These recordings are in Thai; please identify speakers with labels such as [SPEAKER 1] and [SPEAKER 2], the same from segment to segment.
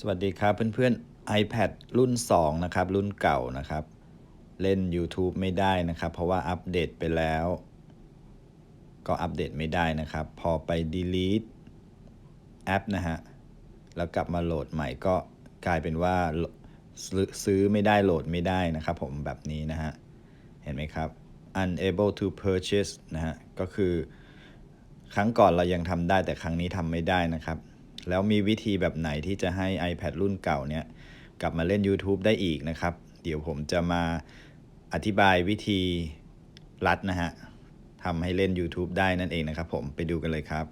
[SPEAKER 1] สวัสดีครับเพื่อนๆ iPad รุ่น 2 นะครับ รุ่นเก่านะครับ เล่น YouTube ไม่ได้นะครับ เพราะว่าอัปเดตไปแล้ว ก็อัปเดตไม่ได้นะครับ พอไป delete แอปนะฮะ แล้วกลับมาโหลดใหม่ก็กลายเป็นว่าซื้อซื้อไม่ได้โหลดไม่ได้นะครับผมแบบนี้นะฮะ เห็นไหมครับ unable to purchase นะฮะ ก็คือครั้งก่อนเรายังทำได้แต่ครั้งนี้ทำไม่ได้นะครับ แล้วมีวิธีแบบไหนที่จะให้ iPad รุ่นเก่าเนี่ยกลับมาเล่น YouTube ได้อีกนะครับ เดี๋ยวผมจะมาอธิบายวิธีลัดนะฮะทำให้เล่น YouTube ได้นั่นเองนะครับผมไปดูกันเลยครับ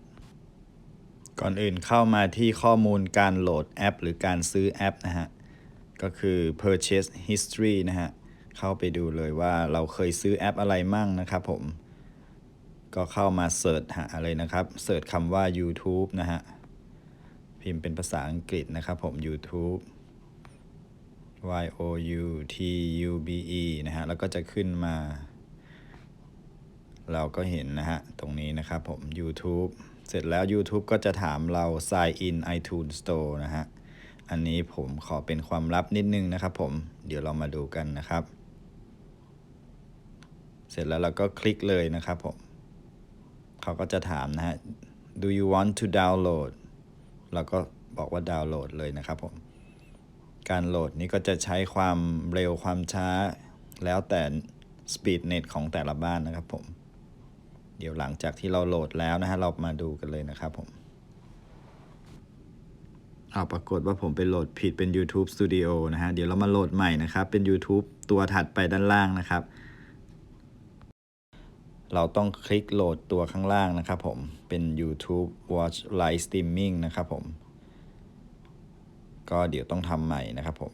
[SPEAKER 1] ก่อนอื่นเข้ามาที่ข้อมูลการโหลดแอป หรือการซื้อแอปนะฮะ ก็คือ purchase history นะฮะ เข้าไปดูเลยว่าเราเคยซื้อแอปอะไรมั่งนะครับผม ก็เข้ามาเสิร์ชหาเลยนะครับ เสิร์ชคำว่า YouTube นะฮะ พิมพ์เป็นภาษาอังกฤษนะครับผม YouTube Y O U T U B E นะฮะ แล้วก็จะขึ้นมา เราก็เห็นนะฮะ ตรงนี้นะครับผม YouTube เสร็จแล้ว YouTube ก็จะถามเรา sign in iTunes Store นะฮะ อันนี้ผมขอเป็นความลับนิดนึงนะครับผม เดี๋ยวเรามาดูกันนะครับ เสร็จแล้วเราก็คลิกเลยนะครับผม เขาก็จะถามนะฮะ do you want to download เราก็บอกว่าดาวน์โหลดเลยนะครับผม การโหลดนี้ก็จะใช้ความเร็วความช้า แล้วแต่ speed net ของแต่ละบ้านนะครับผม เดี๋ยวหลังจากที่เราโหลดแล้วนะฮะเรามาดูกันเลยนะครับผมเอาปรากฏว่าผมไปโหลดผิดเป็น YouTube Studio นะฮะ เดี๋ยวเรามาโหลดใหม่นะครับ เป็น YouTube ตัวถัดไปด้านล่างนะครับ เราต้องคลิกโหลดตัวข้างล่างนะครับผม เป็น YouTube Watch Live Streaming นะครับผม ก็เดี๋ยวต้องทำใหม่นะครับผม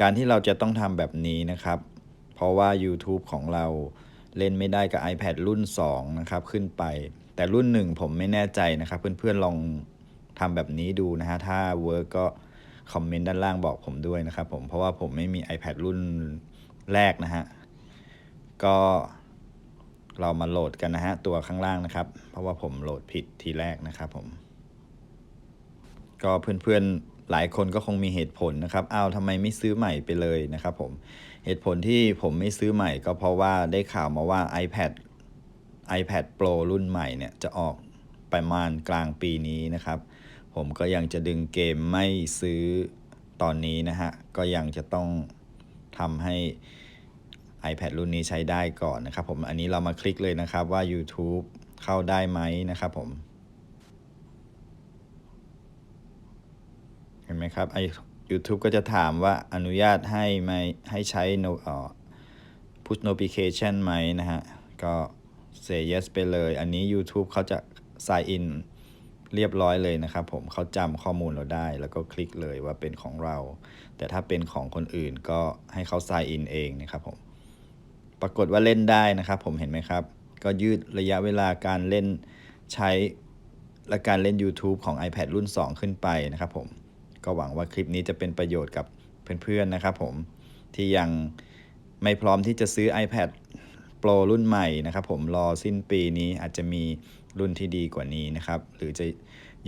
[SPEAKER 1] การที่เราจะต้องทำแบบนี้นะครับ เพราะว่า YouTube ของเราเล่นไม่ได้กับ iPad รุ่น 2 นะครับ ขึ้นไป แต่รุ่น 1 ผมไม่แน่ใจนะครับ เพื่อนๆลองทำแบบนี้ดูนะฮะ ถ้าเวิร์กก็คอมเมนต์ด้านล่างบอกผมด้วยนะครับผม เพราะว่าผมไม่มี iPad รุ่นแรกนะฮะ ก็ เรามาโหลดกันนะฮะตัวข้างล่างนะครับ เพราะว่าผมโหลดผิดทีแรกนะครับผม ก็เพื่อนๆหลายคนก็คงมีเหตุผลนะครับอ้าวทำไมไม่ซื้อใหม่ไปเลยนะครับผมเหตุผลที่ผมไม่ซื้อใหม่ก็เพราะว่าได้ข่าวมาว่า iPad iPad Pro รุ่นใหม่เนี่ยจะออกประมาณกลางปีนี้นะครับ ผมก็ยังจะดึงเกมไม่ซื้อตอนนี้นะฮะ ก็ยังจะต้องทำให้ iPad รุ่นนี้ใช้ได้ก่อนนะครับผมอันนี้เรามาคลิกเลยนะครับว่า YouTube เข้าได้ไหมนะครับผม เห็นไหมครับไอ YouTube ก็จะถามว่าอนุญาตให้ไหมให้ใช้ no ออ push notification ไหมนะฮะ ก็ say yes ไปเลย อันนี้ YouTube เขาจะ sign in เรียบร้อยเลยนะครับผมเขาจำข้อมูลเราได้ แล้วก็คลิกเลยว่าเป็นของเรา แต่ถ้าเป็นของคนอื่นก็ให้เขา sign in เองนะครับผม ปรากฏว่าเล่นได้นะครับ ผมเห็นไหมครับ ก็ยืดระยะเวลาการเล่นใช้และการเล่น YouTube ของ iPad รุ่น 2 ขึ้นไปนะครับผมก็หวังว่าคลิปนี้จะเป็นประโยชน์กับเพื่อนๆนะครับผมที่ยังไม่พร้อมที่จะซื้อ iPad Pro รุ่นใหม่นะครับผมรอสิ้นปีนี้อาจจะมีรุ่นที่ดีกว่านี้นะครับ หรือจะ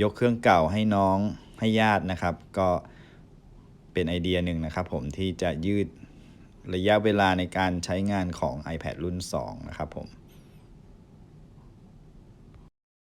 [SPEAKER 1] ยกเครื่องเก่าให้น้องให้ญาตินะครับ ก็เป็นไอเดียหนึ่งนะครับผมที่จะยืด ระยะเวลาในการใช้งานของ iPad รุ่น 2 นะครับผม